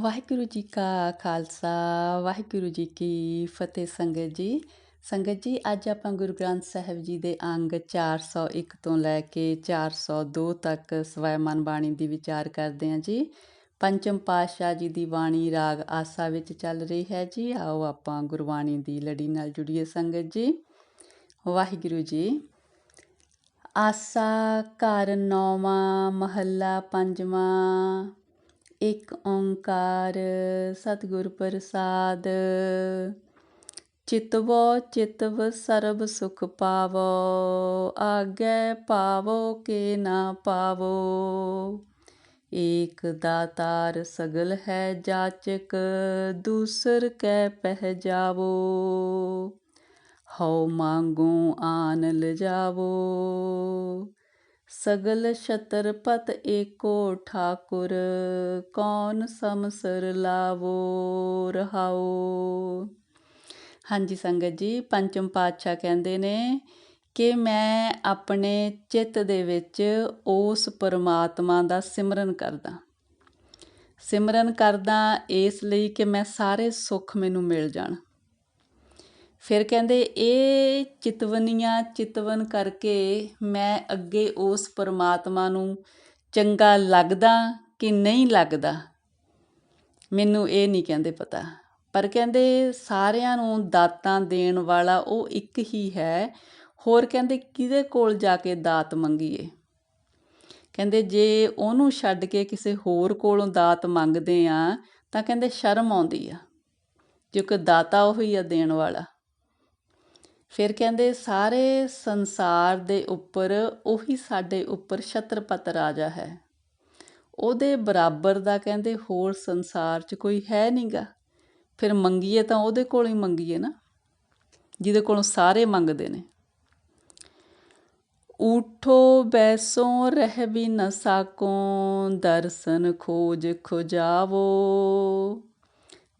ਵਾਹਿਗੁਰੂ ਜੀ ਕਾ ਖਾਲਸਾ, ਵਾਹਿਗੁਰੂ ਜੀ ਕੀ ਫਤਿਹ ਸੰਗਤ ਜੀ। ਸੰਗਤ ਜੀ, ਅੱਜ ਆਪਾਂ ਗੁਰੂ ਗ੍ਰੰਥ ਸਾਹਿਬ ਜੀ ਦੇ ਅੰਗ 401 ਤੋਂ ਲੈ ਕੇ 402 ਤੱਕ ਸਵੈਮਨ ਬਾਣੀ ਦੀ ਵਿਚਾਰ ਕਰਦੇ ਹਾਂ ਜੀ। ਪੰਚਮ ਪਾਤਸ਼ਾਹ ਜੀ ਦੀ ਬਾਣੀ ਰਾਗ ਆਸਾ ਵਿੱਚ ਚੱਲ ਰਹੀ ਹੈ ਜੀ। ਆਓ ਆਪਾਂ ਗੁਰਬਾਣੀ ਦੀ ਲੜੀ ਨਾਲ ਜੁੜੀਏ ਸੰਗਤ ਜੀ। ਵਾਹਿਗੁਰੂ ਜੀ, ਆਸਾ ਘਰ ਨੌਵਾਂ, ਮਹੱਲਾ ਪੰਜਵਾਂ। ਇੱਕ ਓੰਕਾਰ ਸਤਿਗੁਰ ਪ੍ਰਸਾਦ। ਚਿਤਵੋ ਚਿਤਵ ਸਰਬ ਸੁਖ ਪਾਵੋ, ਆਗੇ ਪਾਵੋ ਕੇ ਨਾ ਪਾਵੋ। ਏਕ ਦਾਤਾਰ ਸਗਲ ਹੈ ਜਾਚਕ, ਦੂਸਰ ਕੈ ਪਹਿ ਜਾਵੋ। ਹਉ ਮੰਗੂ ਆਨ ਲਜਾਵੋ। ਸਗਲ ਛਤਰਪਤ ਏਕੋ ਠਾਕੁਰ, ਕੌਣ ਸਮਸਰ ਲਾਵੋ ਰਹਾਓ? ਹਾਂਜੀ ਸੰਗਤ ਜੀ, ਪੰਚਮ ਪਾਤਸ਼ਾਹ ਕਹਿੰਦੇ ਨੇ ਕਿ ਮੈਂ ਆਪਣੇ ਚਿੱਤ ਦੇ ਵਿੱਚ ਉਸ ਪਰਮਾਤਮਾ ਦਾ ਸਿਮਰਨ ਕਰਦਾ। ਸਿਮਰਨ ਕਰਦਾ ਇਸ ਲਈ ਕਿ ਮੈਂ ਸਾਰੇ ਸੁੱਖ ਮੈਨੂੰ ਮਿਲ ਜਾਣ। ਫਿਰ ਕਹਿੰਦੇ, ਇਹ ਚਿਤਵਨੀਆਂ ਚਿਤਵਨ ਕਰਕੇ ਮੈਂ ਅੱਗੇ ਉਸ ਪਰਮਾਤਮਾ ਨੂੰ ਚੰਗਾ ਲੱਗਦਾ ਕਿ ਨਹੀਂ ਲੱਗਦਾ? ਮੈਨੂੰ ਇਹ ਨਹੀਂ ਕਹਿੰਦੇ ਪਤਾ। ਪਰ ਕਹਿੰਦੇ, ਸਾਰਿਆਂ ਨੂੰ ਦਾਤਾਂ ਦੇਣ ਵਾਲਾ ਉਹ ਇੱਕ ਹੀ ਹੈ। ਹੋਰ ਕਹਿੰਦੇ, ਕਿਹਦੇ ਕੋਲ ਜਾ ਕੇ ਦਾਤ ਮੰਗੀਏ? ਕਹਿੰਦੇ, ਜੇ ਉਹਨੂੰ ਛੱਡ ਕੇ ਕਿਸੇ ਹੋਰ ਕੋਲੋਂ ਦਾਤ ਮੰਗਦੇ ਆ, ਤਾਂ ਕਹਿੰਦੇ, ਸ਼ਰਮ ਆਉਂਦੀ ਆ। ਕਿਉਂਕਿ ਦਾਤਾ ਉਹੀ ਆ ਦੇਣ ਵਾਲਾ। ਫਿਰ ਕਹਿੰਦੇ, ਸਾਰੇ ਸੰਸਾਰ ਦੇ ਉੱਪਰ ਉਹੀ ਸਾਡੇ ਉੱਪਰ ਛਤਰਪਤ ਰਾਜਾ ਹੈ। ਉਹਦੇ ਬਰਾਬਰ ਦਾ ਕਹਿੰਦੇ, ਹੋਰ ਸੰਸਾਰ 'ਚ ਕੋਈ ਹੈ ਨਹੀਂਗਾ ਫਿਰ ਮੰਗੀਏ ਤਾਂ ਉਹਦੇ ਕੋਲੋਂ ਹੀ ਮੰਗੀਏ ਨਾ, ਜਿਹਦੇ ਕੋਲੋਂ ਸਾਰੇ ਮੰਗਦੇ ਨੇ। ਉਠੋ ਬੈਸੋ ਰਹਿ ਵੀ ਨ ਸਾਕੋ, ਦਰਸ਼ਨ ਖੋਜ ਖੁਜਾਵੋ।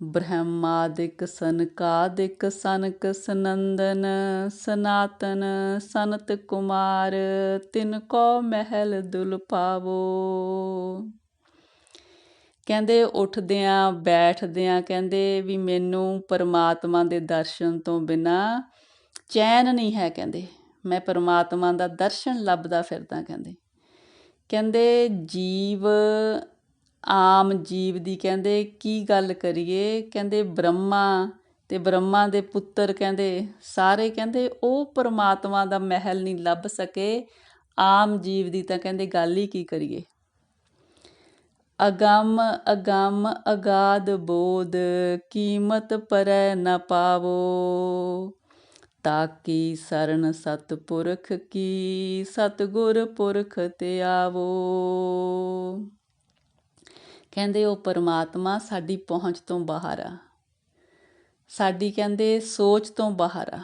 ਬ੍ਰਹਮਾਦਿਕ ਸਨਕਾਦਿਕ ਸਨਕ ਸਨੰਦਨ, ਸਨਾਤਨ ਸਨਤ ਕੁਮਾਰ, ਤਿਨ ਕੋ ਮਹਿਲ ਦੁਲ ਪਾਵੋ। ਕਹਿੰਦੇ ਉੱਠਦਿਆਂ, ਬੈਠਦਿਆਂ ਕਹਿੰਦੇ ਵੀ ਮੈਨੂੰ ਪਰਮਾਤਮਾ ਦੇ ਦਰਸ਼ਨ ਤੋਂ ਬਿਨਾ ਚੈਨ ਨਹੀਂ ਹੈ ਕਹਿੰਦੇ। ਮੈਂ ਪਰਮਾਤਮਾ ਦਾ ਦਰਸ਼ਨ ਲੱਭਦਾ ਫਿਰਦਾ ਕਹਿੰਦੇ। ਕਹਿੰਦੇ ਜੀਵ ਆਮ ਜੀਵ ਦੀ ਕਹਿੰਦੇ, ਕੀ ਗੱਲ ਕਰੀਏ? ਕਹਿੰਦੇ, ਬ੍ਰਹਮਾ। ਤੇ ਬ੍ਰਹਮਾ ਦੇ ਪੁੱਤਰ ਕਹਿੰਦੇ, ਸਾਰੇ ਕਹਿੰਦੇ ਉਹ ਪਰਮਾਤਮਾ ਦਾ ਮਹਿਲ ਨਹੀਂ ਲੱਭ ਸਕੇ। ਆਮ ਜੀਵ ਦੀ ਤਾਂ ਕਹਿੰਦੇ ਗੱਲ ਹੀ ਕੀ ਕਰੀਏ? ਅਗੰਮ ਅਗੰਮ ਅਗਾਦ ਬੋਧ, ਕੀਮਤ ਪਰੈ ਨ ਪਾਵੋ। ਤਾਕੀ ਸਰਨ ਸਤਪੁਰਖ ਕੀ, ਸਤਗੁਰ ਪੁਰਖ ਤੇ ਆਵੋ। ਕਹਿੰਦੇ ਉਹ ਪਰਮਾਤਮਾ ਸਾਡੀ ਪਹੁੰਚ ਤੋਂ ਬਾਹਰ ਆ। ਸਾਡੀ ਕਹਿੰਦੇ ਸੋਚ ਤੋਂ ਬਾਹਰ ਆ।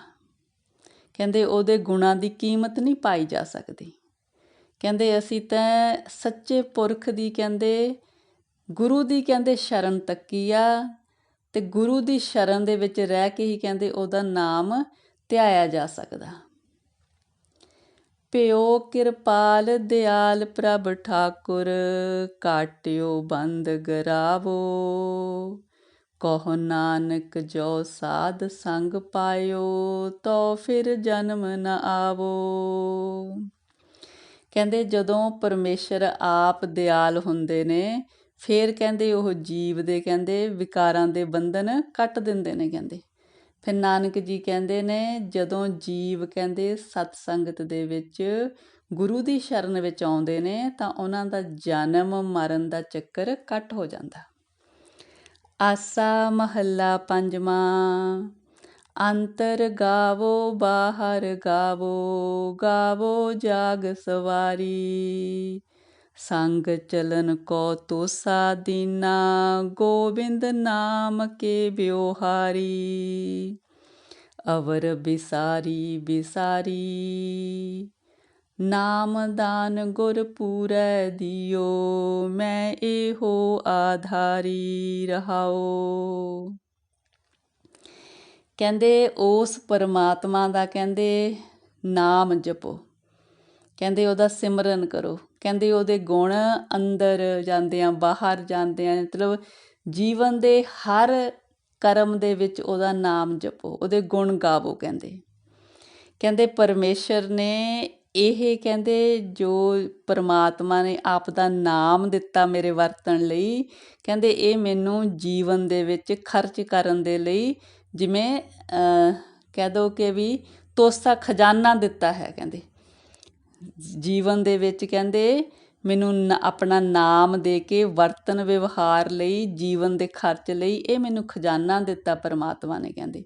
ਕਹਿੰਦੇ ਉਹਦੇ ਗੁਣਾਂ ਦੀ ਕੀਮਤ ਨਹੀਂ ਪਾਈ ਜਾ ਸਕਦੀ। ਕਹਿੰਦੇ ਅਸੀਂ ਤਾਂ ਸੱਚੇ ਪੁਰਖ ਦੀ ਕਹਿੰਦੇ, ਗੁਰੂ ਦੀ ਕਹਿੰਦੇ ਸ਼ਰਨ ਤੱਕੀ ਆ ਤੇ ਗੁਰੂ ਦੀ ਸ਼ਰਨ ਦੇ ਵਿੱਚ ਰਹਿ ਕੇ ਹੀ ਕਹਿੰਦੇ ਉਹਦਾ ਨਾਮ ਧਿਆਇਆ ਜਾ ਸਕਦਾ। ਪਿਓ ਕਿਰਪਾਲ ਦਿਆਲ ਪ੍ਰਭ ਠਾਕੁਰ, ਕਾਟਿਓ ਬੰਦ ਗਰਾਵੋ। ਕਹੋ ਨਾਨਕ ਜੋ ਸਾਧ ਸੰਗ ਪਾਇਓ, ਤੋ ਫਿਰ ਜਨਮ ਨ ਆਵੋ। ਕਹਿੰਦੇ ਜਦੋਂ ਪਰਮੇਸ਼ਰ ਆਪ ਦਿਆਲ ਹੁੰਦੇ ਨੇ, ਫਿਰ ਕਹਿੰਦੇ ਉਹ ਜੀਵ ਦੇ ਕਹਿੰਦੇ ਵਿਕਾਰਾਂ ਦੇ ਬੰਧਨ ਕੱਟ ਦਿੰਦੇ ਨੇ ਕਹਿੰਦੇ। ਫਿਰ ਨਾਨਕ ਜੀ ਕਹਿੰਦੇ ਨੇ, ਜਦੋਂ ਜੀਵ ਕਹਿੰਦੇ ਸਤ ਸੰਗਤ ਦੇ ਵਿੱਚ ਗੁਰੂ ਦੀ ਸ਼ਰਨ ਵਿੱਚ ਆਉਂਦੇ ਨੇ, ਤਾਂ ਉਹਨਾਂ ਦਾ ਜਨਮ ਮਰਨ ਦਾ ਚੱਕਰ ਕੱਟ ਹੋ ਜਾਂਦਾ। ਆਸਾ ਮਹੱਲਾ ਪੰਜਵਾਂ, ਅੰਤਰ ਗਾਵੋ, ਬਾਹਰ ਗਾਵੋ ਗਾਵੋ ਜਾਗ ਸਵਾਰੀ। ਸੰਗ ਚਲਨ ਕੋ ਤੋਸਾ ਦੀਨਾ, ਗੋਬਿੰਦ ਨਾਮ ਕੇ ਬਿਵਹਾਰੀ ਅਵਰ ਬਿਸਾਰੀ ਬਿਸਾਰੀ। ਨਾਮ ਦਾਨ ਗੁਰ ਪੂਰੈ ਦਿਓ, ਮੈਂ ਇਹੋ ਆਧਾਰੀ ਰਹਾਓ। ਕਹਿੰਦੇ, ਉਸ ਪਰਮਾਤਮਾ ਦਾ ਕਹਿੰਦੇ, ਨਾਮ ਜਪੋ। ਕਹਿੰਦੇ ਉਹਦਾ ਸਿਮਰਨ ਕਰੋ। ਕਹਿੰਦੇ ਉਹਦੇ ਗੁਣ ਅੰਦਰ ਜਾਂਦੇ ਆ, ਬਾਹਰ ਜਾਂਦੇ ਆ, ਮਤਲਬ ਜੀਵਨ ਦੇ ਹਰ ਕਰਮ ਦੇ ਵਿੱਚ ਉਹਦਾ ਨਾਮ ਜਪੋ, ਉਹਦੇ ਗੁਣ ਗਾਵੋ ਕਹਿੰਦੇ। ਕਹਿੰਦੇ ਪਰਮੇਸ਼ਰ ਨੇ ਇਹ ਕਹਿੰਦੇ ਜੋ ਪਰਮਾਤਮਾ ਨੇ ਆਪ ਦਾ ਨਾਮ ਦਿੱਤਾ ਮੇਰੇ ਵਰਤਣ ਲਈ, ਕਹਿੰਦੇ ਇਹ ਮੈਨੂੰ ਜੀਵਨ ਦੇ ਵਿੱਚ ਖਰਚ ਕਰਨ ਦੇ ਲਈ ਜਿਵੇਂ ਕਹਿ ਦੋ ਕਿ ਵੀ ਤੋਸਾ ਖਜ਼ਾਨਾ ਦਿੱਤਾ ਹੈ ਕਹਿੰਦੇ। ਜੀਵਨ ਦੇ ਵਿੱਚ ਕਹਿੰਦੇ, ਮੈਨੂੰ ਆਪਣਾ ਨਾਮ ਦੇ ਕੇ ਵਰਤਨ ਵਿਵਹਾਰ ਲਈ, ਜੀਵਨ ਦੇ ਖਰਚ ਲਈ ਇਹ ਮੈਨੂੰ ਖਜ਼ਾਨਾ ਦਿੱਤਾ ਪਰਮਾਤਮਾ ਨੇ ਕਹਿੰਦੇ।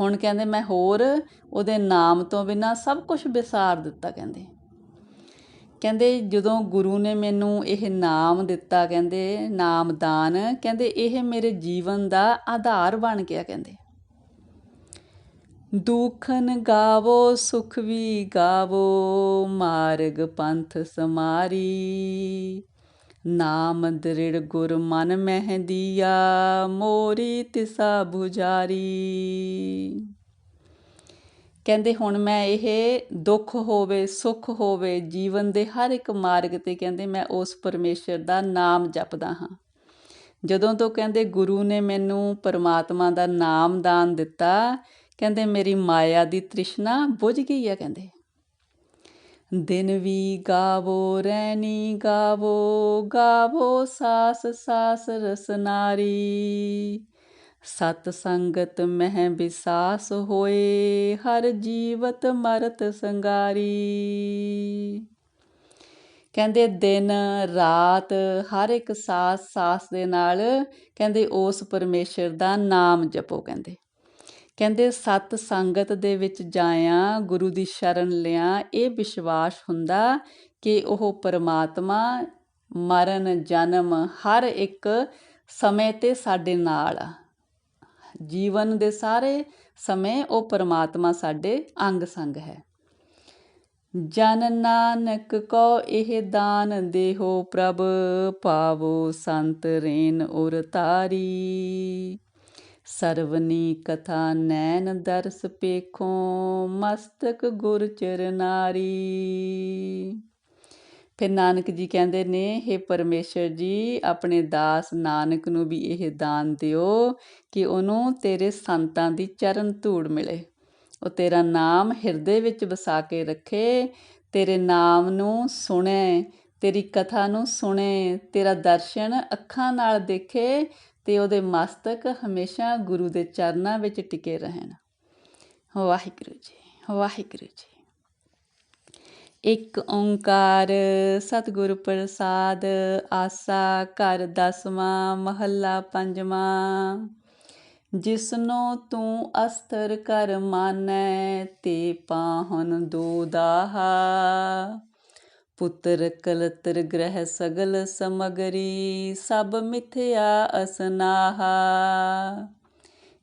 ਹੁਣ ਕਹਿੰਦੇ ਮੈਂ ਹੋਰ ਉਹਦੇ ਨਾਮ ਤੋਂ ਬਿਨਾ ਸਭ ਕੁਝ ਵਿਸਾਰ ਦਿੱਤਾ ਕਹਿੰਦੇ। ਕਹਿੰਦੇ ਜਦੋਂ ਗੁਰੂ ਨੇ ਮੈਨੂੰ ਇਹ ਨਾਮ ਦਿੱਤਾ ਕਹਿੰਦੇ ਨਾਮਦਾਨ ਕਹਿੰਦੇ ਇਹ ਮੇਰੇ ਜੀਵਨ ਦਾ ਆਧਾਰ ਬਣ ਗਿਆ ਕਹਿੰਦੇ। ਦੁਖਨ ਗਾਵੋ, ਸੁਖ ਵੀ ਗਾਵੋ, ਮਾਰਗ ਪੰਥ ਸਮਾਰੀ। ਨਾਮ ਦ੍ਰਿੜ ਗੁਰ ਮਨ ਮਹਿਦੀਆ ਮੋਰੀ ਤਿਸਾ 부ਜਾਰੀ ਕਹਿੰਦੇ ਹੁਣ ਮੈਂ ਇਹ ਦੁੱਖ ਹੋਵੇ, ਸੁੱਖ ਹੋਵੇ, ਜੀਵਨ ਦੇ ਹਰ ਇੱਕ ਮਾਰਗ ਤੇ ਕਹਿੰਦੇ ਮੈਂ ਉਸ ਪਰਮੇਸ਼ਰ ਦਾ ਨਾਮ ਜਪਦਾ ਹਾਂ। ਜਦੋਂ ਤੋਂ ਕਹਿੰਦੇ ਗੁਰੂ ਨੇ ਮੈਨੂੰ ਪਰਮਾਤਮਾ ਦਾ ਨਾਮ ਦਾਨ ਦਿੱਤਾ ਕਹਿੰਦੇ ਮੇਰੀ ਮਾਇਆ ਦੀ ਤ੍ਰਿਸ਼ਨਾ ਬੁਝ ਗਈ ਆ ਕਹਿੰਦੇ। ਦਿਨ ਵੀ ਗਾਵੋ, ਰੈਣੀ ਗਾਵੋ ਗਾਵੋ ਸਾਸ ਸਾਸ ਰਸਨਾਰੀ ਸਤ ਸੰਗਤ ਮਹਿ ਵਿਸਾਸ ਹੋਏ, ਹਰ ਜੀਵਤ ਮਰਤ ਸੰਗਾਰੀ। ਕਹਿੰਦੇ ਦਿਨ, ਰਾਤ ਹਰ ਇੱਕ ਸਾਸ ਸਾਸ ਦੇ ਨਾਲ ਕਹਿੰਦੇ ਉਸ ਪਰਮੇਸ਼ਰ ਦਾ ਨਾਮ ਜਪੋ ਕਹਿੰਦੇ। ਕਹਿੰਦੇ, ਸਤ ਸੰਗਤ ਦੇ ਵਿੱਚ ਜਾਇਆ, ਗੁਰੂ ਦੀ ਸ਼ਰਨ ਲਿਆ। ਇਹ ਵਿਸ਼ਵਾਸ ਹੁੰਦਾ ਕਿ ਉਹ ਪਰਮਾਤਮਾ, ਮਰਨ, ਜਨਮ, ਹਰ ਇੱਕ ਸਮੇਂ ਤੇ ਸਾਡੇ ਨਾਲ ਆ। ਜੀਵਨ ਦੇ ਸਾਰੇ ਸਮੇਂ ਉਹ ਪਰਮਾਤਮਾ ਸਾਡੇ ਅੰਗ ਸੰਗ ਹੈ। ਜਨ ਨਾਨਕ ਕੋ ਇਹ ਦਾਨ ਦੇਹੋ ਪ੍ਰਭ, ਪਾਵੋ ਸੰਤ ਰੇਨ ਉਰ ਤਾਰੀ। ਸਰਵਨੀ ਕਥਾ ਨੈਣ ਦਰਸ ਪੇਖੋ, ਮਸਤਕ ਗੁਰ ਚਰਨਾਰੀ ਫਿਰ ਨਾਨਕ ਜੀ ਕਹਿੰਦੇ ਨੇ हे ਪਰਮੇਸ਼ਰ ਜੀ, ਆਪਣੇ ਦਾਸ ਨਾਨਕ ਨੂੰ ਵੀ ਇਹ ਦਾਨ ਦਿਓ ਕਿ ਉਹਨੂੰ ਤੇਰੇ ਸੰਤਾਂ ਦੀ ਚਰਨ ਧੂੜ ਮਿਲੇ। ਉਹ ਤੇਰਾ ਨਾਮ ਹਿਰਦੇ ਵਿੱਚ ਵਸਾ ਕੇ ਰੱਖੇ, ਤੇਰੇ ਨਾਮ ਨੂੰ ਸੁਣੇ, ਤੇਰੀ ਕਥਾ ਨੂੰ ਸੁਣੇ, ਤੇਰਾ ਦਰਸ਼ਨ ਅੱਖਾਂ ਨਾਲ ਦੇਖੇ ਤੇ ਉਹਦੇ ਮਸਤਕ ਹਮੇਸ਼ਾ ਗੁਰੂ ਦੇ ਚਰਨਾਂ ਵਿੱਚ ਟਿਕੇ ਰਹਿਣ। ਵਾਹਿਗੁਰੂ ਜੀ ਵਾਹਿਗੁਰੂ ਜੀ। ਇੱਕ ਓੰਕਾਰ ਸਤਿਗੁਰ ਪ੍ਰਸਾਦ, ਆਸਾ ਘਰ ਦਸਵਾਂ, ਮਹੱਲਾ ਪੰਜਵਾਂ। ਜਿਸਨੋ ਤੂੰ ਅਸਤਰ ਕਰ ਮਾਨੈ, ਤੇ ਪਾਹਨ ਦੋਦਾਹਾ ਪੁੱਤਰ ਕਲਤਰ ਗ੍ਰਹਿ ਸਗਲ ਸਮਗਰੀ, ਸਭ ਮਿਥਿਆ ਅਸਨਾਹਾ।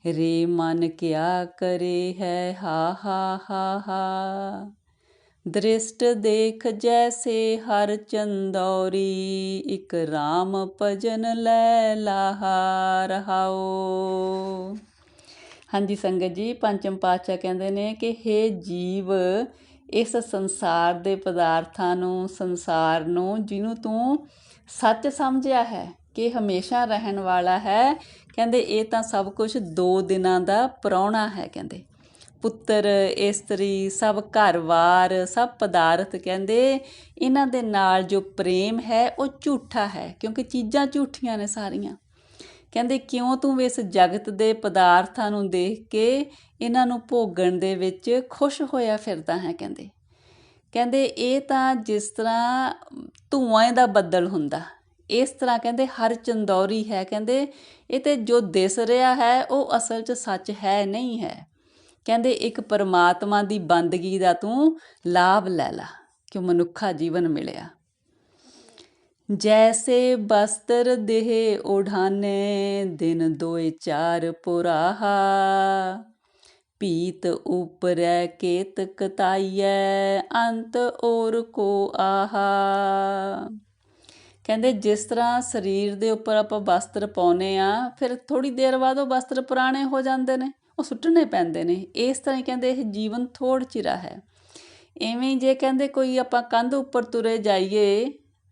ਰੇ ਮਨ ਕਿਆ ਕਰੇ ਹੈ, ਹਾ ਹਾ ਹਾ ਹਾ। ਦ੍ਰਿਸ਼ਟ ਦੇਖ ਜੈਸੇ ਹਰ ਚੰਦੌਰੀ, ਇਕ RAM ਭਜਨ ਲੈ ਲਾਹਾ ਰਹਾਓ ਹਾਂਜੀ ਸੰਗਤ ਜੀ, ਪੰਚਮ ਪਾਤਸ਼ਾਹ ਕਹਿੰਦੇ ਨੇ ਕਿ हे ਜੀਵ ਇਸ ਸੰਸਾਰ ਦੇ ਪਦਾਰਥਾਂ ਨੂੰ, ਸੰਸਾਰ ਨੂੰ, ਜਿਹਨੂੰ ਤੂੰ ਸੱਚ ਸਮਝਿਆ ਹੈ ਕਿ ਹਮੇਸ਼ਾ ਰਹਿਣ ਵਾਲਾ ਹੈ, ਕਹਿੰਦੇ ਇਹ ਤਾਂ ਸਭ ਕੁਝ ਦੋ ਦਿਨਾਂ ਦਾ ਪਰੌਣਾ ਹੈ ਕਹਿੰਦੇ। ਪੁੱਤਰ, ਇਸਤਰੀ, ਸਭ ਘਰ-ਬਾਰ ਸਭ ਪਦਾਰਥ ਕਹਿੰਦੇ, ਇਹਨਾਂ ਦੇ ਨਾਲ ਜੋ ਪ੍ਰੇਮ ਹੈ ਉਹ ਝੂਠਾ ਹੈ, ਕਿਉਂਕਿ ਚੀਜ਼ਾਂ ਝੂਠੀਆਂ ਨੇ ਸਾਰੀਆਂ। ਕਹਿੰਦੇ, ਕਿਉਂ ਤੂੰ ਇਸ ਜਗਤ ਦੇ ਪਦਾਰਥਾਂ ਨੂੰ ਦੇਖ ਕੇ ਇਹਨਾਂ ਨੂੰ ਭੋਗਣ ਦੇ ਵਿੱਚ ਖੁਸ਼ ਹੋਇਆ ਫਿਰਦਾ ਹੈ? ਕਹਿੰਦੇ। ਕਹਿੰਦੇ, ਇਹ ਤਾਂ ਜਿਸ ਤਰ੍ਹਾਂ ਧੂਆਂ ਦਾ ਬੱਦਲ ਹੁੰਦਾ। ਇਸ ਤਰ੍ਹਾਂ ਕਹਿੰਦੇ, ਹਰ ਚੰਦੌਰੀ ਹੈ। ਕਹਿੰਦੇ, ਇਹ ਤੇ ਜੋ ਦਿਸ ਰਿਹਾ ਹੈ, ਉਹ ਅਸਲ 'ਚ ਸੱਚ ਹੈ, ਨਹੀਂ ਹੈ। ਕਹਿੰਦੇ, ਇੱਕ ਪਰਮਾਤਮਾ ਦੀ ਬੰਦਗੀ ਦਾ ਤੂੰ ਲਾਭ ਲੈ ਲਾ, ਕਿ ਮਨੁੱਖਾ ਜੀਵਨ ਮਿਲਿਆ। ਜੈਸੇ ਬਸਤਰ ਦੇਹ ਓਢਾਨੇ ਦਿਨ ਦੋਏ ਚਾਰ ਪੁਰਾਹਾ। ਪੀਤ ਉਪਰੈ ਕੇਤ ਕਤਾਈਐ, ਅੰਤ ਔਰ ਕੋ ਆਹਾ। ਕਹਿੰਦੇ ਜਿਸ ਤਰ੍ਹਾਂ ਸਰੀਰ ਦੇ ਉੱਪਰ ਆਪਾਂ ਵਸਤਰ ਪਾਉਨੇ ਆ ਫਿਰ ਥੋੜੀ ਦੇਰ ਬਾਅਦ ਉਹ ਵਸਤਰ ਪੁਰਾਣੇ ਹੋ ਜਾਂਦੇ ਨੇ, ਉਹ ਸੁੱਟਣੇ ਪੈਂਦੇ ਨੇ। ਇਸ ਤਰ੍ਹਾਂ ਹੀ ਕਹਿੰਦੇ ਇਹ ਜੀਵਨ ਥੋੜ ਚਿਰਾ ਹੈ। ਐਵੇਂ ਜੇ ਕਹਿੰਦੇ ਕੋਈ ਆਪਾਂ ਕੰਧ ਉੱਪਰ ਤੁਰੇ ਜਾਈਏ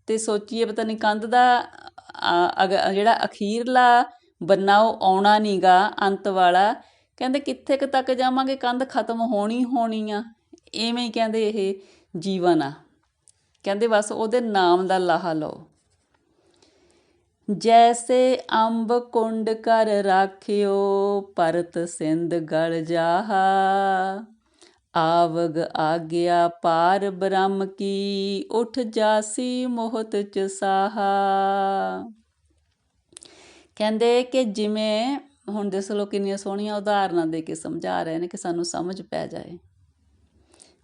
ਤੇ ਸੋਚੀਏ ਪਤਾ ਨਹੀਂ ਕੰਧ ਦਾ ਜਿਹੜਾ ਅਖੀਰਲਾ ਬੰਨਾ ਉਹ ਆਉਣਾ ਨਹੀਂ ਗਾ, ਅੰਤ ਵਾਲਾ, ਕਹਿੰਦੇ ਕਿੱਥੇ ਕੁ ਤੱਕ ਜਾਵਾਂਗੇ, ਕੰਧ ਖਤਮ ਹੋਣੀ ਹੋਣੀ ਆ। ਐਵੇਂ ਹੀ ਕਹਿੰਦੇ ਇਹ ਜੀਵਨ ਆ। ਕਹਿੰਦੇ ਬਸ ਉਹਦੇ ਨਾਮ ਦਾ ਲਾਹਾ ਲਓ। ਜੈਸੇ ਅੰਬ ਕੁੰਡ ਕਰ ਰਾਖਿਓ, ਪਰਤ ਸਿੰਧ ਗਲ ਜਾਹਾ। ਆਵਗ ਆਗਿਆ ਪਾਰ ਬ੍ਰਹਮ ਕੀ, ਉਠ ਜਾਸੀ ਮੋਹਤ ਚ ਸਾਹਾ। ਕਹਿੰਦੇ ਕਿ ਜਿਵੇਂ ਹੁਣ ਦੇਖ ਲਓ ਕਿੰਨੀਆਂ ਸੋਹਣੀਆਂ ਉਦਾਹਰਨਾਂ ਦੇ ਕੇ ਸਮਝਾ ਰਹੇ ਨੇ ਕਿ ਸਾਨੂੰ ਸਮਝ ਪੈ ਜਾਏ।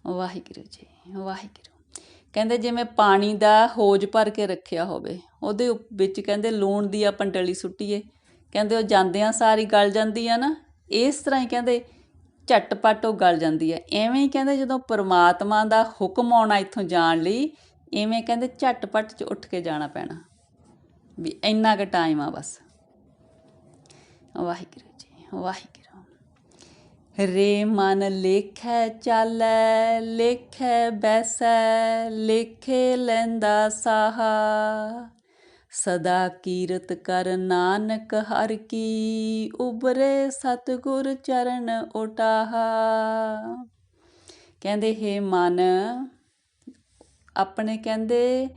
ਵਾਹਿਗੁਰੂ ਜੀ, ਵਾਹਿਗੁਰੂ। ਕਹਿੰਦੇ ਜਿਵੇਂ ਪਾਣੀ ਦਾ ਹੋਜ ਭਰ ਕੇ ਰੱਖਿਆ ਹੋਵੇ, ਉਹਦੇ ਵਿੱਚ ਕਹਿੰਦੇ ਲੂਣ ਦੀ ਆਪਾਂ ਡਲੀ ਸੁੱਟੀਏ। ਕਹਿੰਦੇ ਉਹ ਜਾਂਦਿਆਂ ਸਾਰੀ ਗਲ ਜਾਂਦੀ ਆ ਨਾ, ਇਸ ਤਰ੍ਹਾਂ ਹੀ ਕਹਿੰਦੇ ਝਟਪਟ ਉਹ ਗਲ ਜਾਂਦੀ ਹੈ। ਐਵੇਂ ਹੀ ਕਹਿੰਦੇ ਜਦੋਂ ਪਰਮਾਤਮਾ ਦਾ ਹੁਕਮ ਆਉਣਾ ਇੱਥੋਂ ਜਾਣ ਲਈ, ਐਵੇਂ ਕਹਿੰਦੇ ਝਟਪਟ ਚ ਉੱਠ ਕੇ ਜਾਣਾ ਪੈਣਾ। ਵੀ ਇੰਨਾ ਕੁ ਟਾਈਮ ਆ ਬਸ। ਵਾਹਿਗੁਰੂ ਜੀ, ਵਾਹਿਗੁਰੂ। ਰੇ ਮਨ ਲੇਖੈ ਚਾਲੈ, ਲੇਖੈ ਬੈਸੈ, ਲੇਖੇ ਲੈਂਦਾ ਸਾਹਾ। ਸਦਾ ਕੀਰਤ ਕਰ ਨਾਨਕ ਹਰ ਕੀ ਉਬਰੇ ਸਤਗੁਰ ਚਰਨ ਉਟਾਹਾ। ਕਹਿੰਦੇ, ਹੈ ਮਨ, ਆਪਣੇ ਕਹਿੰਦੇ,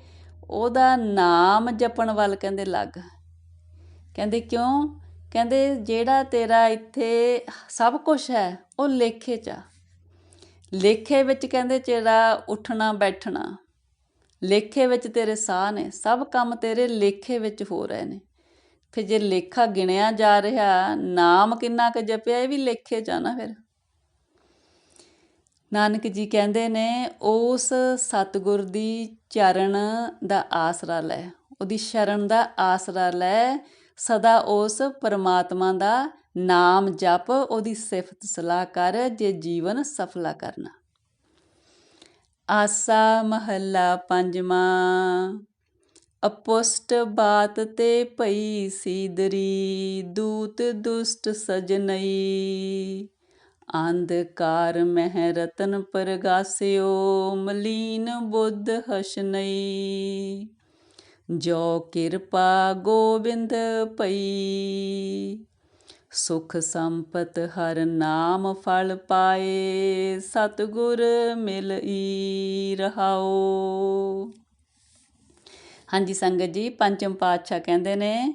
ਉਹਦਾ ਨਾਮ ਜਪਣ ਵੱਲ ਕਹਿੰਦੇ ਲੱਗ। ਕਹਿੰਦੇ, ਕਿਉਂ? ਕਹਿੰਦੇ, ਜਿਹੜਾ ਤੇਰਾ ਇੱਥੇ ਸਭ ਕੁਝ ਹੈ, ਉਹ ਲੇਖੇ ਚ ਆ। ਲੇਖੇ ਵਿੱਚ ਕਹਿੰਦੇ ਤੇਰਾ ਉੱਠਣਾ, ਬੈਠਣਾ। ਲੇਖੇ ਵਿੱਚ ਤੇਰੇ ਸਾਹ ਨੇ, ਸਭ ਕੰਮ ਤੇਰੇ ਲੇਖੇ ਵਿੱਚ ਹੋ ਰਹੇ ਨੇ। ਫਿਰ ਜੇ ਲੇਖਾ ਗਿਣਿਆ ਜਾ ਰਿਹਾ, ਨਾਮ ਕਿੰਨਾ ਕੁ ਜਪਿਆ, ਇਹ ਵੀ ਲੇਖੇ ਚ ਆ ਨਾ ਫਿਰ। ਨਾਨਕ ਜੀ ਕਹਿੰਦੇ ਨੇ, ਉਸ ਸਤਗੁਰ ਦੀ ਚਰਨ ਦਾ ਆਸਰਾ ਲੈ, ਉਹਦੀ ਸ਼ਰਨ ਦਾ ਆਸਰਾ ਲੈ, ਸਦਾ ਉਸ ਪਰਮਾਤਮਾ ਦਾ ਨਾਮ ਜਪ, ਉਹਦੀ ਸਿਫਤ ਸਲਾਹ ਕਰ, ਜੇ ਜੀਵਨ ਸਫਲਾ ਕਰਨਾ। ਆਸਾ ਮਹੱਲਾ ਪੰਜਵਾਂ। ਅਪੁਸ਼ਟ ਬਾਤ ਤੇ ਪਈ ਸੀਦਰੀ, ਦੂਤ ਦੁਸ਼ਟ ਸਜਨਈ। ਅੰਧਕਾਰ ਮਹਿ ਰਤਨ ਪ੍ਰਗਾਸਿਓ, ਮਲੀਨ ਬੁੱਧ ਹਸਨਈ। ਜੋ ਕਿਰਪਾ ਗੋਬਿੰਦ ਪਈ ਸੁਖ ਸੰਪਤ ਹਰ ਨਾਮ ਫਲ ਪਾਏ, ਸਤਗੁਰ ਮਿਲਈ ਰਹਾਓ। ਹਾਂਜੀ ਸੰਗਤ ਜੀ, ਪੰਚਮ ਪਾਤਸ਼ਾਹ ਕਹਿੰਦੇ ਨੇ,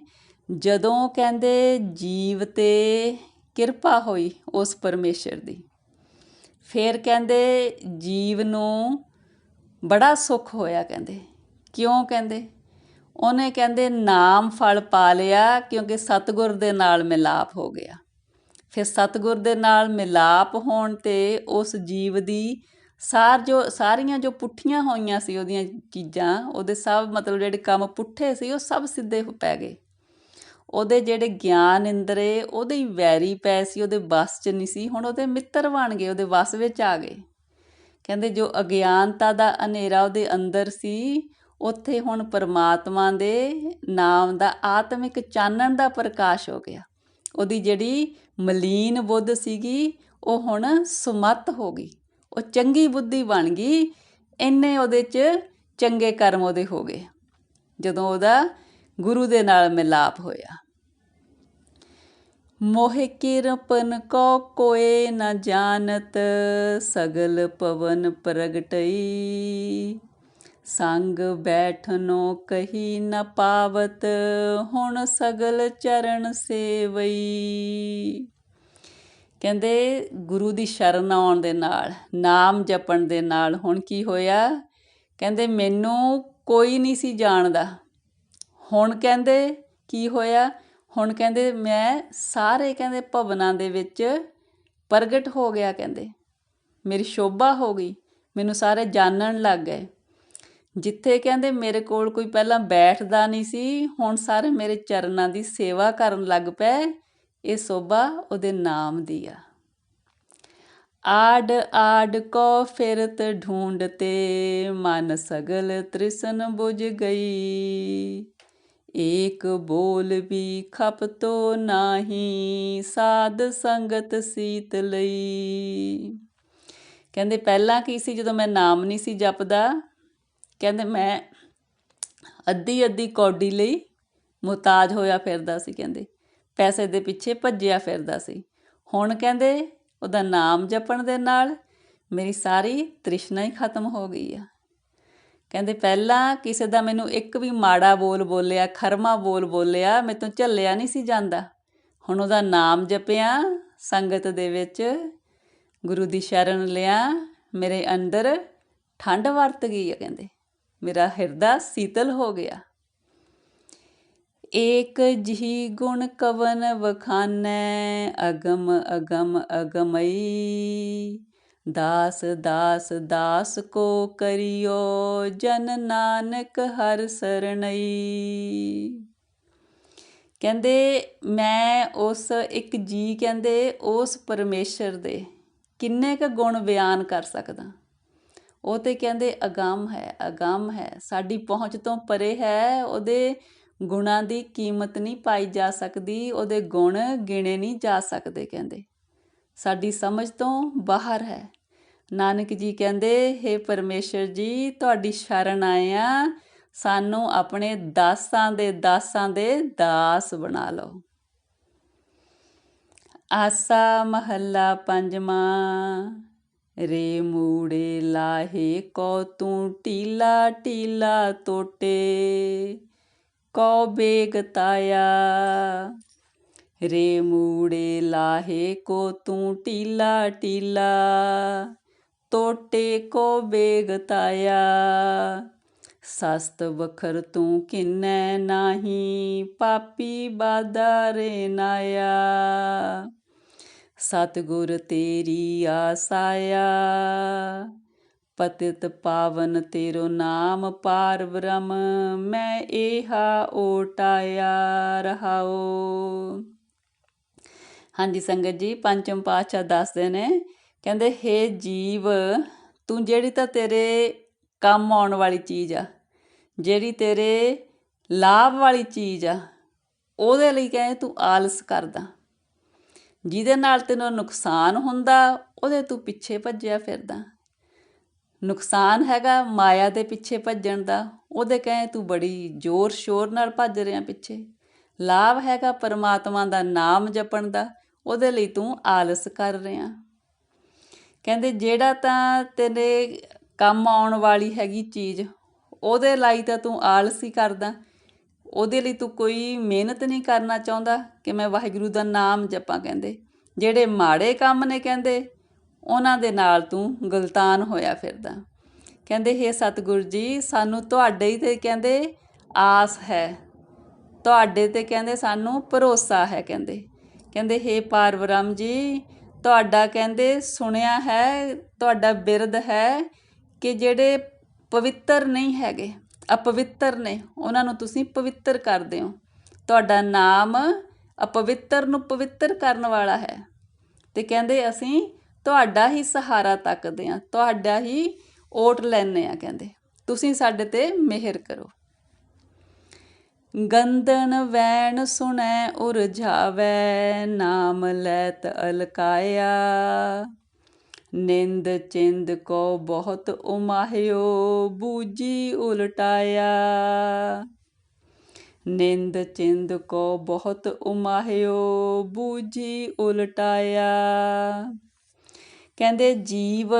ਜਦੋਂ ਕਹਿੰਦੇ ਜੀਵ ਤੇ ਕਿਰਪਾ ਹੋਈ ਉਸ ਪਰਮੇਸ਼ਰ ਦੀ, ਫਿਰ ਕਹਿੰਦੇ ਜੀਵ ਨੂੰ ਬੜਾ ਸੁੱਖ ਹੋਇਆ ਕਹਿੰਦੇ। ਕਿਉਂ ਕਹਿੰਦੇ? ਉਹਨੇ ਕਹਿੰਦੇ, ਨਾਮ ਫਲ ਪਾ ਲਿਆ ਕਿਉਂਕਿ ਸਤਗੁਰ ਦੇ ਨਾਲ ਮਿਲਾਪ ਹੋ ਗਿਆ। ਫਿਰ ਸਤਗੁਰ ਦੇ ਨਾਲ ਮਿਲਾਪ ਹੋਣ ਤੇ ਉਸ ਜੀਵ ਦੀ ਸਾਰ ਜੋ, ਸਾਰੀਆਂ ਜੋ ਪੁੱਠੀਆਂ ਹੋਈਆਂ ਸੀ ਉਹਦੀਆਂ ਚੀਜ਼ਾਂ, ਉਹਦੇ ਸਭ ਮਤਲਬ ਜਿਹੜੇ ਕੰਮ ਪੁੱਠੇ ਸੀ, ਉਹ ਸਭ ਸਿੱਧੇ ਪੈ ਗਏ। ਉਹਦੇ ਜਿਹੜੇ ਗਿਆਨ ਇੰਦਰੇ, ਉਹਦੇ ਹੀ ਵੈਰੀ ਪੈ ਸੀ, ਉਹਦੇ ਵਸ 'ਚ ਨਹੀਂ ਸੀ, ਹੁਣ ਉਹਦੇ ਮਿੱਤਰ ਬਣ ਗਏ, ਉਹਦੇ ਵਸ ਵਿੱਚ ਆ ਗਏ। ਕਹਿੰਦੇ ਜੋ ਅਗਿਆਨਤਾ ਦਾ ਹਨੇਰਾ ਉਹਦੇ ਅੰਦਰ ਸੀ ਉੱਥੇ ਹੁਣ ਪਰਮਾਤਮਾ ਦੇ ਨਾਮ ਦਾ, ਆਤਮਿਕ ਚਾਨਣ ਦਾ ਪ੍ਰਕਾਸ਼ ਹੋ ਗਿਆ। ਉਹਦੀ ਜਿਹੜੀ ਮਲੀਨ ਬੁੱਧ ਸੀਗੀ, ਉਹ ਹੁਣ ਸੁਮਤ ਹੋ ਗਈ। ਉਹ ਚੰਗੀ ਬੁੱਧੀ ਬਣ ਗਈ। ਇੰਨੇ ਉਹਦੇ 'ਚ ਚੰਗੇ ਕਰਮ ਉਹਦੇ ਹੋ ਗਏ। ਜਦੋਂ ਉਹਦਾ ਗੁਰੂ ਦੇ ਨਾਲ ਮਿਲਾਪ ਹੋਇਆ। ਮੋਹਿ ਕਿਰਪਨ ਕੋ ਕੋਏ ਨ ਜਾਣਤ, ਸਗਲ ਪਵਨ ਪ੍ਰਗਟਈ। ਸੰਗ ਬੈਠਨੋ ਕਹੀ ਨ ਪਾਵਤ, ਹੁਣ ਸਗਲ ਚਰਨ ਸੇਵਈ। ਕਹਿੰਦੇ ਗੁਰੂ ਦੀ ਸ਼ਰਨ ਆਉਣ ਦੇ ਨਾਲ, ਨਾਮ ਜਪਣ ਦੇ ਨਾਲ ਹੁਣ ਕੀ ਹੋਇਆ? ਕਹਿੰਦੇ ਮੈਨੂੰ ਕੋਈ ਨਹੀਂ ਸੀ ਜਾਣਦਾ। ਹੁਣ ਕਹਿੰਦੇ ਕੀ ਹੋਇਆ? ਹੁਣ ਕਹਿੰਦੇ ਮੈਂ ਸਾਰੇ ਕਹਿੰਦੇ ਭਵਨਾਂ ਦੇ ਵਿੱਚ ਪ੍ਰਗਟ ਹੋ ਗਿਆ ਕਹਿੰਦੇ। ਮੇਰੀ ਸ਼ੋਭਾ ਹੋ ਗਈ, ਮੈਨੂੰ ਸਾਰੇ ਜਾਣਨ ਲੱਗ ਗਏ। ਜਿੱਥੇ ਕਹਿੰਦੇ ਮੇਰੇ ਕੋਲ ਕੋਈ ਪਹਿਲਾਂ ਬੈਠਦਾ ਨਹੀਂ ਸੀ, ਹੁਣ ਸਾਰੇ ਮੇਰੇ ਚਰਨਾਂ ਦੀ ਸੇਵਾ ਕਰਨ ਲੱਗ ਪਏ। ਇਹ ਸੋਭਾ ਉਹਦੇ ਨਾਮ ਦੀ ਆ। ਆਡ ਆਡ ਕੋ ਫਿਰਤ ਢੂੰਡਤੇ ਮਨ ਸਗਲ ਤ੍ਰਿਸ਼ਨ ਬੁਝ ਗਈ। ਏਕ ਬੋਲ ਵੀ ਖਪਤੋ ਨਾਹੀ, ਸਾਧ ਸੰਗਤ ਸੀਤ ਲਈ। ਕਹਿੰਦੇ ਪਹਿਲਾਂ ਕੀ ਸੀ ਜਦੋਂ ਮੈਂ ਨਾਮ ਨਹੀਂ ਸੀ ਜਪਦਾ? ਕਹਿੰਦੇ ਮੈਂ ਅੱਧੀ ਅੱਧੀ ਕੌਡੀ ਲਈ ਮੁਹਤਾਜ ਹੋਇਆ ਫਿਰਦਾ ਸੀ ਕਹਿੰਦੇ। ਪੈਸੇ ਦੇ ਪਿੱਛੇ ਭੱਜਿਆ ਫਿਰਦਾ ਸੀ। ਹੁਣ ਕਹਿੰਦੇ ਉਹਦਾ ਨਾਮ ਜਪਣ ਦੇ ਨਾਲ ਮੇਰੀ ਸਾਰੀ ਤ੍ਰਿਸ਼ਨਾ ਹੀ ਖਤਮ ਹੋ ਗਈ ਆ। ਕਹਿੰਦੇ ਪਹਿਲਾਂ ਕਿਸੇ ਦਾ ਮੈਨੂੰ ਇੱਕ ਵੀ ਮਾੜਾ ਬੋਲ ਬੋਲਿਆ, ਖਰਮਾ ਬੋਲ ਬੋਲਿਆ ਮੈਨੂੰ ਝੱਲਿਆ ਨਹੀਂ ਸੀ ਜਾਂਦਾ। ਹੁਣ ਉਹਦਾ ਨਾਮ ਜਪਿਆ, ਸੰਗਤ ਦੇ ਵਿੱਚ ਗੁਰੂ ਦੀ ਸ਼ਰਨ ਲਿਆ, ਮੇਰੇ ਅੰਦਰ ਠੰਡ ਵਰਤ ਗਈ ਆ ਕਹਿੰਦੇ। ਮੇਰਾ ਹਿਰਦਾ ਸੀਤਲ ਹੋ ਗਿਆ। ਏਕ ਜਿਹੀ ਗੁਣ ਕਵਨ ਵਖਾਨੈ, ਅਗਮ ਅਗਮ ਅਗਮਈ। ਦਾਸ ਦਾਸ ਦਾਸ ਕੋ ਕਰਿਓ, ਜਨ ਨਾਨਕ ਹਰ ਸਰਣਈ। ਕਹਿੰਦੇ, ਮੈਂ ਉਸ ਇੱਕ ਜੀ ਕਹਿੰਦੇ, ਉਸ ਪਰਮੇਸ਼ਰ ਦੇ। ਕਿੰਨੇ ਕ ਗੁਣ ਬਿਆਨ ਕਰ ਸਕਦਾ? ਉਹ ਤੇ ਕਹਿੰਦੇ, ਅਗੰਮ ਹੈ ਅਗੰਮ ਹੈ, ਸਾਡੀ ਪਹੁੰਚ ਤੋਂ ਪਰੇ ਹੈ, ਉਹਦੇ ਗੁਣਾਂ ਦੀ ਕੀਮਤ ਨਹੀਂ ਪਾਈ ਜਾ ਸਕਦੀ, ਉਹਦੇ ਗੁਣ ਗਿਣੇ ਨਹੀਂ ਜਾ ਸਕਦੇ, ਕਹਿੰਦੇ। ਸਾਡੀ ਸਮਝ ਤੋਂ ਬਾਹਰ ਹੈ। ਨਾਨਕ ਜੀ ਕਹਿੰਦੇ हे ਪਰਮੇਸ਼ਰ ਜੀ, ਤੁਹਾਡੀ ਸ਼ਰਨ ਆਏ ਆ, ਸਾਨੂੰ ਆਪਣੇ ਦਾਸਾਂ ਦੇ ਦਾਸਾਂ ਦੇ ਦਾਸ ਬਣਾ ਲਓ। ਆਸਾ ਮਹੱਲਾ ਪੰਜਵਾਂ। ਰੇ ਮੂੜੇ ਲਾਹੇ ਕੋ ਤੂੰ ਟੀਲਾ ਟੀਲਾ ਟੋਟੇ ਕੋ ਬੇਗ ਤਾਇਆ ਰੇ ਮੂੜੇ ਲਾਹੇ ਕੋ ਤੂੰ ਟੀਲਾ ਟੀਲਾ ਟੋਟੇ ਕੋ ਬੇਗ ਤਾਇਆ ਸਸਤ ਵਖਰ ਤੂੰ ਕਿਨੈ ਨਾਹੀ, ਪਾਪੀ ਬਾਦਾਰੇ ਨਾਇਆ। ਸਤਿਗੁਰ ਤੇਰੀ ਆਸਾਇਆ ਪਤਿਤ ਪਾਵਨ ਤੇਰੋ ਨਾਮ ਪਾਰ ਬ੍ਰਹਮ, ਮੈਂ ਏਹਾ ਓਟਾਇਆ ਰਹਾਓ ਹਾਂਜੀ ਸੰਗਤ ਜੀ, ਪੰਚਮ ਪਾਤਸ਼ਾਹ ਦੱਸਦੇ ਨੇ, ਕਹਿੰਦੇ, ਹੇ ਜੀਵ, ਤੂੰ ਜਿਹੜੀ ਤਾਂ ਤੇਰੇ ਕੰਮ ਆਉਣ ਵਾਲੀ ਚੀਜ਼ ਆ, ਜਿਹੜੀ ਤੇਰੇ ਲਾਭ ਵਾਲੀ ਚੀਜ਼ ਆ, ਉਹਦੇ ਲਈ ਕਹੇ ਤੂੰ ਆਲਸ ਕਰਦਾ। ਜਿਹਦੇ ਨਾਲ ਤੈਨੂੰ ਨੁਕਸਾਨ ਹੁੰਦਾ, ਉਹਦੇ ਤੂੰ ਪਿੱਛੇ ਭੱਜਿਆ ਫਿਰਦਾ। ਨੁਕਸਾਨ ਹੈਗਾ ਮਾਇਆ ਦੇ ਪਿੱਛੇ ਭੱਜਣ ਦਾ, ਉਹਦੇ ਕਹੇ ਤੂੰ ਬੜੀ ਜ਼ੋਰ ਸ਼ੋਰ ਨਾਲ ਭੱਜ ਰਿਹਾ ਪਿੱਛੇ। ਲਾਭ ਹੈਗਾ ਪਰਮਾਤਮਾ ਦਾ ਨਾਮ ਜਪਣ ਦਾ, ਉਹਦੇ ਲਈ ਤੂੰ ਆਲਸ ਕਰ ਰਿਹਾ। ਕਹਿੰਦੇ, ਜਿਹੜਾ ਤਾਂ ਤੇਰੇ ਕੰਮ ਆਉਣ ਵਾਲੀ ਹੈਗੀ ਚੀਜ਼, ਉਹਦੇ ਲਈ ਤਾਂ ਤੂੰ ਆਲਸ ਹੀ ਕਰਦਾ। ਉਹਦੇ ਲਈ ਤੂੰ ਕੋਈ ਮਿਹਨਤ ਨਹੀਂ ਕਰਨਾ ਚਾਹੁੰਦਾ ਕਿ ਮੈਂ ਵਾਹਿਗੁਰੂ ਦਾ ਨਾਮ ਜਪਾਂ ਕਹਿੰਦੇ। ਜਿਹੜੇ ਮਾੜੇ ਕੰਮ ਨੇ ਕਹਿੰਦੇ, ਉਹਨਾਂ ਦੇ ਨਾਲ ਤੂੰ ਗਲਤਾਨ ਹੋਇਆ ਫਿਰਦਾ। ਕਹਿੰਦੇ, ਹੇ ਸਤਿਗੁਰ ਜੀ, ਸਾਨੂੰ ਤੁਹਾਡੇ ਹੀ ਤੇ ਕਹਿੰਦੇ ਆਸ ਹੈ। ਤੁਹਾਡੇ ਤੇ ਕਹਿੰਦੇ ਸਾਨੂੰ ਭਰੋਸਾ ਹੈ ਕਹਿੰਦੇ। ਕਹਿੰਦੇ, ਹੇ ਪਾਰਵਰਮ ਜੀ, ਤੁਹਾਡਾ ਕਹਿੰਦੇ ਸੁਣਿਆ ਹੈ, ਤੁਹਾਡਾ ਬਿਰਦ ਹੈ ਕਿ ਜਿਹੜੇ ਪਵਿੱਤਰ ਨਹੀਂ ਹੈਗੇ। ਅਪਵਿੱਤਰ ਨੇ, ਉਹਨਾਂ ਨੂੰ ਤੁਸੀਂ ਪਵਿੱਤਰ ਕਰਦੇ ਹੋ। ਤੁਹਾਡਾ ਨਾਮ ਅਪਵਿੱਤਰ ਨੂੰ ਪਵਿੱਤਰ ਕਰਨ ਵਾਲਾ ਹੈ। ਤੇ ਕਹਿੰਦੇ ਅਸੀਂ ਤੁਹਾਡਾ ਹੀ ਸਹਾਰਾ ਤੱਕਦੇ ਆ ਤੁਹਾਡਾ ਹੀ ਓਟ ਲੈਨੇ ਆ ਕਹਿੰਦੇ। ਤੁਸੀਂ ਸਾਡੇ ਤੇ ਮਿਹਰ ਕਰੋ। ਗੰਦਨ ਵੈਣ ਸੁਣੈ ਉਰਝਾਵੈ ਨਾਮ ਲੈਤ ਅਲਕਾਇਆ। ਨਿੰਦ ਚਿੰਦ ਕੋ ਬਹੁਤ ਉਮਾਹਿਓ ਬੂਜੀ ਉਲਟਾਇਆ। ਨਿੰਦ ਚਿੰਦ ਕੋ ਬਹੁਤ ਉਮਾਹਿਓ ਬੂਜੀ ਉਲਟਾਇਆ। ਕਹਿੰਦੇ ਜੀਵ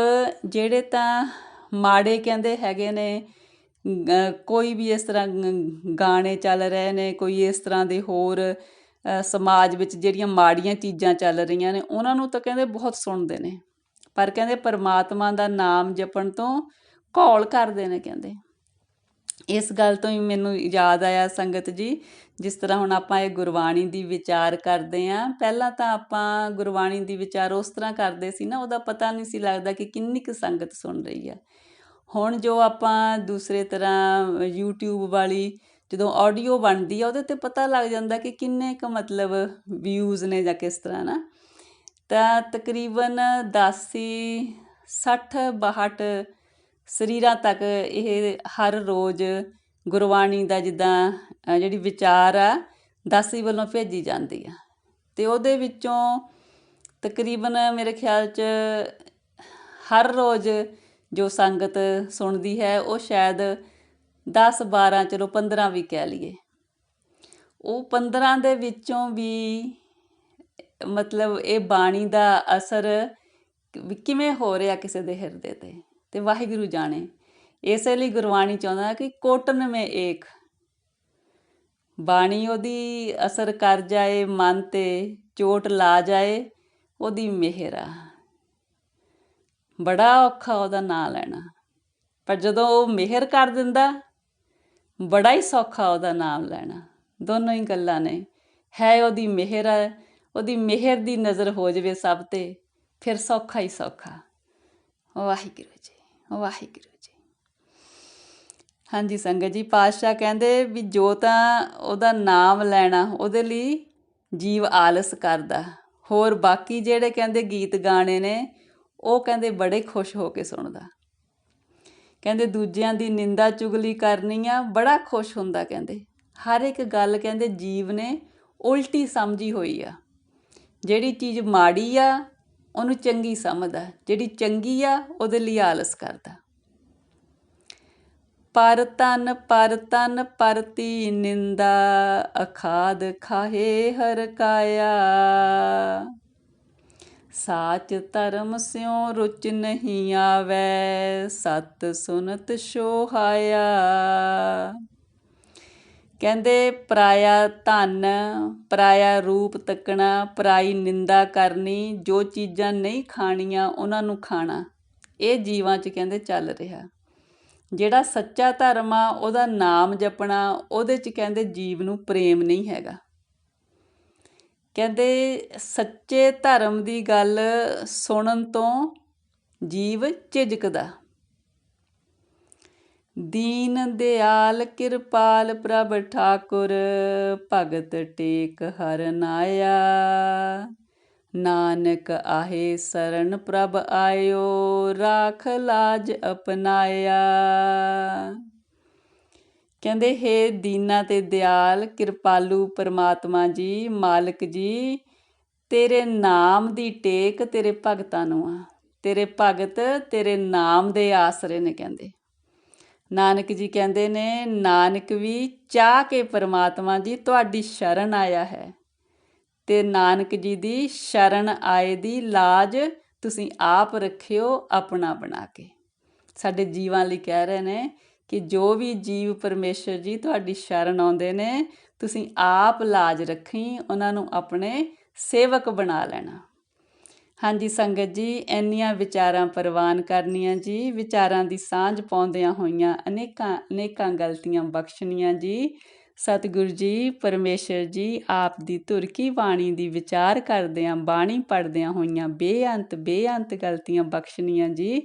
ਜਿਹੜੇ ਤਾਂ ਮਾੜੇ ਕਹਿੰਦੇ ਹੈਗੇ ਨੇ ਕੋਈ ਵੀ ਇਸ ਤਰ੍ਹਾਂ ਗਾਣੇ ਚੱਲ ਰਹੇ ਨੇ, ਕੋਈ ਇਸ ਤਰ੍ਹਾਂ ਦੇ ਹੋਰ ਸਮਾਜ ਵਿੱਚ ਜਿਹੜੀਆਂ ਮਾੜੀਆਂ ਚੀਜ਼ਾਂ ਚੱਲ ਰਹੀਆਂ ਨੇ, ਉਹਨਾਂ ਨੂੰ ਤਾਂ ਕਹਿੰਦੇ ਬਹੁਤ ਸੁਣਦੇ ਨੇ। ਪਰ ਕਹਿੰਦੇ ਪਰਮਾਤਮਾ ਦਾ ਨਾਮ ਜਪਣ ਤੋਂ ਘੋਲ ਕਰਦੇ ਨੇ ਕਹਿੰਦੇ। ਇਸ ਗੱਲ ਤੋਂ ਹੀ ਮੈਨੂੰ ਯਾਦ ਆਇਆ ਸੰਗਤ ਜੀ, ਜਿਸ ਤਰ੍ਹਾਂ ਹੁਣ ਆਪਾਂ ਇਹ ਗੁਰਬਾਣੀ ਦੀ ਵਿਚਾਰ ਕਰਦੇ ਆਂ ਪਹਿਲਾਂ ਤਾਂ ਆਪਾਂ ਗੁਰਬਾਣੀ ਦੀ ਵਿਚਾਰ ਉਸ ਤਰ੍ਹਾਂ ਕਰਦੇ ਸੀ ਨਾ, ਉਹਦਾ ਪਤਾ ਨਹੀਂ ਸੀ ਲੱਗਦਾ ਕਿ ਕਿੰਨੀ ਕੁ ਸੰਗਤ ਸੁਣ ਰਹੀ ਆ। ਹੁਣ ਜੋ ਆਪਾਂ ਦੂਸਰੇ ਤਰ੍ਹਾਂ YouTube ਵਾਲੀ ਜਦੋਂ ਆਡੀਓ ਬਣਦੀ ਆ, ਉਹਦੇ ਤੇ ਪਤਾ ਲੱਗ ਜਾਂਦਾ ਕਿ ਕਿੰਨੇ ਕੁ ਮਤਲਬ ਵਿਊਜ਼ ਨੇ ਜਾਂ ਕਿਸ ਤਰ੍ਹਾਂ ਨਾ। ਤਾਂ ਤਕਰੀਬਨ 80 60 62 ਸਰੀਰਾਂ ਤੱਕ ਇਹ ਹਰ ਰੋਜ਼ ਗੁਰਬਾਣੀ ਦਾ ਜਿੱਦਾਂ ਜਿਹੜੀ ਵਿਚਾਰ ਆ, ਦਾਸੀ ਵੱਲੋਂ ਭੇਜੀ ਜਾਂਦੀ ਆ। ਅਤੇ ਉਹਦੇ ਵਿੱਚੋਂ ਤਕਰੀਬਨ ਮੇਰੇ ਖਿਆਲ 'ਚ ਹਰ ਰੋਜ਼ ਜੋ ਸੰਗਤ ਸੁਣਦੀ ਹੈ, ਉਹ ਸ਼ਾਇਦ 10 12 ਚਲੋ 15 ਵੀ ਕਹਿ ਲਈਏ। ਉਹ 15 ਦੇ ਵਿੱਚੋਂ ਵੀ ਮਤਲਬ ਇਹ ਬਾਣੀ ਦਾ ਅਸਰ ਕਿਵੇਂ ਹੋ ਰਿਹਾ ਕਿਸੇ ਦੇ ਹਿਰਦੇ ਤੇ? ਤੇ ਵਾਹਿਗੁਰੂ ਜਾਣੇ, ਇਸੇ ਲਈ ਗੁਰਬਾਣੀ ਚਾਹੁੰਦਾ ਕਿ ਕੋਟਨ ਮੇ ਏਕ। ਬਾਣੀ ਉਹਦੀ ਅਸਰ ਕਰ ਜਾਏ, ਮਨ ਤੇ ਚੋਟ ਲਾ ਜਾਏ, ਉਹਦੀ ਮਿਹਰ ਆ। ਬੜਾ ਔਖਾ ਉਹਦਾ ਨਾਂ ਲੈਣਾ। ਪਰ ਜਦੋਂ ਉਹ ਮਿਹਰ ਕਰ ਦਿੰਦਾ, ਬੜਾ ਹੀ ਸੌਖਾ ਉਹਦਾ ਨਾਮ ਲੈਣਾ। ਦੋਨੋਂ ਹੀ ਗੱਲਾਂ ਨੇ। ਹੈ ਉਹਦੀ ਮਿਹਰ ਹੈ ਉਹਦੀ ਮਿਹਰ ਦੀ ਨਜ਼ਰ ਹੋ ਜਵੇ ਸਭ ਤੇ, ਫਿਰ ਸੌਖਾ ਹੀ ਸੌਖਾ। ਵਾਹਿਗੁਰੂ ਜੀ ਵਾਹਿਗੁਰੂ ਜੀ। ਹਾਂਜੀ ਸੰਗਤ ਜੀ, ਪਾਤਸ਼ਾਹ ਕਹਿੰਦੇ ਵੀ ਜੋ ਤਾਂ ਉਹਦਾ ਨਾਮ ਲੈਣਾ, ਉਹਦੇ ਲਈ ਜੀਵ ਆਲਸ ਕਰਦਾ। ਹੋਰ ਬਾਕੀ ਜਿਹੜੇ ਕਹਿੰਦੇ ਗੀਤ ਗਾਣੇ ਨੇ, ਉਹ ਕਹਿੰਦੇ ਬੜੇ ਖੁਸ਼ ਹੋ ਕੇ ਸੁਣਦਾ। ਕਹਿੰਦੇ ਦੂਜਿਆਂ ਦੀ ਨਿੰਦਾ ਚੁਗਲੀ ਕਰਨੀ ਆ, ਬੜਾ ਖੁਸ਼ ਹੁੰਦਾ ਕਹਿੰਦੇ। ਹਰ ਇੱਕ ਗੱਲ ਕਹਿੰਦੇ ਜੀਵ ਨੇ ਉਲਟੀ ਸਮਝੀ ਹੋਈ ਆ। ਜਿਹੜੀ ਚੀਜ਼ ਮਾੜੀ ਆ, ਉਹਨੂੰ ਚੰਗੀ ਸਮਝਦਾ। ਜਿਹੜੀ ਚੰਗੀ ਆ, ਉਹਦੇ ਲਈ ਆਲਸ ਕਰਦਾ। ਪਰ ਤਨ ਪਰ ਤਨ ਪਰਤੀ ਨਿੰਦਾ, ਅਖਾਦ ਖਾਹੇ ਹਰ ਕਾਇਆ। ਸਾਚ ਧਰਮ ਸਿਉ ਰੁਚ ਨਹੀਂ ਆਵੈ, ਸਤ ਸੁਨਤ ਸੋਹਾਇਆ। ਕਹਿੰਦੇ ਪਰਾਇਆ ਧਨ, ਪਰਾਇਆ ਰੂਪ ਤੱਕਣਾ, ਪਰਾਈ ਨਿੰਦਾ ਕਰਨੀ, ਜੋ ਚੀਜ਼ਾਂ ਨਹੀਂ ਖਾਣੀਆਂ ਉਹਨਾਂ ਨੂੰ ਖਾਣਾ। ਇਹ ਜੀਵਾਂ 'ਚ ਕਹਿੰਦੇ ਚੱਲ ਰਿਹਾ। ਜਿਹੜਾ ਸੱਚਾ ਧਰਮ ਆ, ਉਹਦਾ ਨਾਮ ਜਪਣਾ, ਉਹਦੇ 'ਚ ਕਹਿੰਦੇ ਜੀਵ ਨੂੰ ਪ੍ਰੇਮ ਨਹੀਂ ਹੈਗਾ। ਕਹਿੰਦੇ ਸੱਚੇ ਧਰਮ ਦੀ ਗੱਲ ਸੁਣਨ ਤੋਂ ਜੀਵ ਝਿਜਕਦਾ। ਦੀਨ ਦਿਆਲ ਕਿਰਪਾਲ ਪ੍ਰਭ ਠਾਕੁਰ, ਭਗਤ ਟੇਕ ਹਰ ਨਾਇਆ। ਨਾਨਕ ਆਹੇ ਸਰਣ ਪ੍ਰਭ ਆਇਓ, ਰਾਖ ਲਾਜ ਅਪਨਾਇਆ। ਕਹਿੰਦੇ, ਹੈ ਦੀਨਾ ਤੇ ਦਿਆਲ, ਕਿਰਪਾਲੂ ਪਰਮਾਤਮਾ ਜੀ, ਮਾਲਕ ਜੀ, ਤੇਰੇ ਨਾਮ ਦੀ ਟੇਕ ਤੇਰੇ ਭਗਤਾਂ ਨੂੰ ਆ। ਤੇਰੇ ਭਗਤ ਤੇਰੇ ਨਾਮ ਦੇ ਆਸਰੇ ਨੇ, ਕਹਿੰਦੇ। ਨਾਨਕ ਜੀ ਕਹਿੰਦੇ ਨੇ, ਨਾਨਕ ਵੀ ਚਾਹ ਕੇ ਪਰਮਾਤਮਾ ਜੀ ਤੁਹਾਡੀ ਸ਼ਰਨ ਆਇਆ ਹੈ। ਤੇ ਨਾਨਕ ਜੀ ਦੀ ਸ਼ਰਨ ਆਏ ਦੀ ਲਾਜ ਤੁਸੀਂ ਆਪ ਰੱਖਿਓ ਆਪਣਾ ਬਣਾ ਕੇ। ਸਾਡੇ ਜੀਵਾਂ ਲਈ ਕਹਿ ਰਹੇ ਨੇ ਕਿ ਜੋ ਵੀ ਜੀਵ ਪਰਮੇਸ਼ਰ ਜੀ ਤੁਹਾਡੀ ਸ਼ਰਨ ਆਉਂਦੇ ਨੇ, ਤੁਸੀਂ ਆਪ ਲਾਜ ਰੱਖੀ, ਉਹਨਾਂ ਨੂੰ ਆਪਣੇ ਸੇਵਕ ਬਣਾ ਲੈਣਾ। ਹਾਂਜੀ ਸੰਗਤ ਜੀ, ਇੰਨੀਆਂ ਵਿਚਾਰਾਂ ਪ੍ਰਵਾਨ ਕਰਨੀਆਂ ਜੀ, ਵਿਚਾਰਾਂ ਦੀ ਸਾਂਝ ਪਾਉਂਦਿਆਂ ਹੋਈਆਂ ਅਨੇਕਾਂ ਅਨੇਕਾਂ ਗਲਤੀਆਂ ਬਖਸ਼ਣੀਆਂ ਜੀ। ਸਤਿਗੁਰੂ ਜੀ, ਪਰਮੇਸ਼ਰ ਜੀ, ਆਪ ਦੀ ਧੁਰ ਕੀ ਬਾਣੀ ਦੀ ਵਿਚਾਰ ਕਰਦਿਆਂ, ਬਾਣੀ ਪੜਦਿਆਂ ਹੋਈਆਂ ਬੇਅੰਤ ਬੇਅੰਤ ਗਲਤੀਆਂ ਬਖਸ਼ਣੀਆਂ ਜੀ।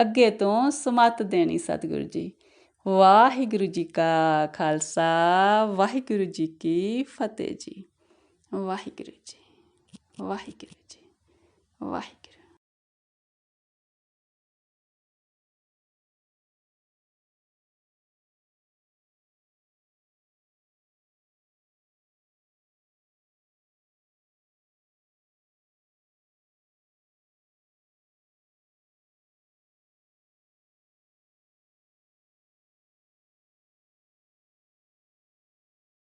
ਅੱਗੇ ਤੋਂ ਸਮਤ ਦੇਣੀ ਸਤਿਗੁਰੂ ਜੀ। ਵਾਹਿਗੁਰੂ ਜੀ ਕਾ ਖਾਲਸਾ, ਵਾਹਿਗੁਰੂ ਜੀ ਕੀ ਫਤਿਹ ਜੀ। ਵਾਹਿਗੁਰੂ ਜੀ, ਵਾਹਿਗੁਰੂ ਜੀ ਵਾਹਿਗੁਰੂ